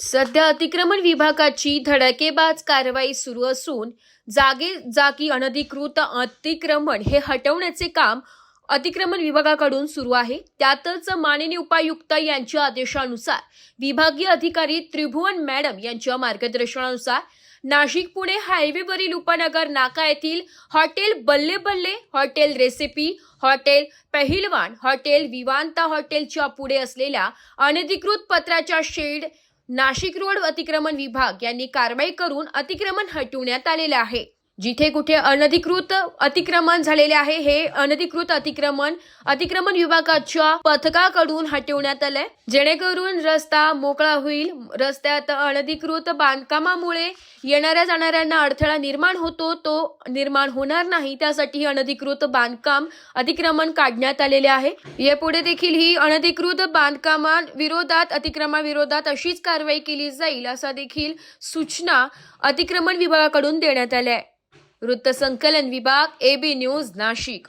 सध्या अतिक्रमण विभागाची धडकेबाज कारवाई सुरू असून जागे जागी अनधिकृत अतिक्रमण हे हटवण्याचे काम अतिक्रमण विभागाकडून सुरू आहे. त्यातच माननीय उपायुक्त यांच्या आदेशानुसार विभागीय अधिकारी त्रिभुवन मॅडम यांच्या मार्गदर्शनानुसार नाशिक पुणे हायवेवरील उपनगर नाका येथील hotel Balle Balle hotel recipe hotel Pahilwan hotel Vivanta हॉटेलच्या पुढे असलेल्या अनधिकृत पत्राच्या शेड नाशिक रोड अतिक्रमण विभाग यांनी कारवाई करून अतिक्रमण हटवण्यात आलेले आहे. जिथे कुठे अनधिकृत अतिक्रमण झालेले आहे हे अनधिकृत अतिक्रमण अतिक्रमण विभागाच्या पथकाकडून हटवण्यात आलंय. जेणेकरून रस्ता मोकळा होईल. रस्त्यात अनधिकृत बांधकामामुळे येणाऱ्या जाणाऱ्यांना अडथळा निर्माण होतो तो निर्माण होणार नाही. त्यासाठी अनधिकृत बांधकाम अतिक्रमण काढण्यात आलेले आहे. यापुढे देखील ही अनधिकृत बांधकामांविरोधात अतिक्रमणाविरोधात अशीच कारवाई केली जाईल असा देखील सूचना अतिक्रमण विभागाकडून देण्यात आल्या आहे वृत्तसंकलन विभाग एबी न्यूज नाशिक.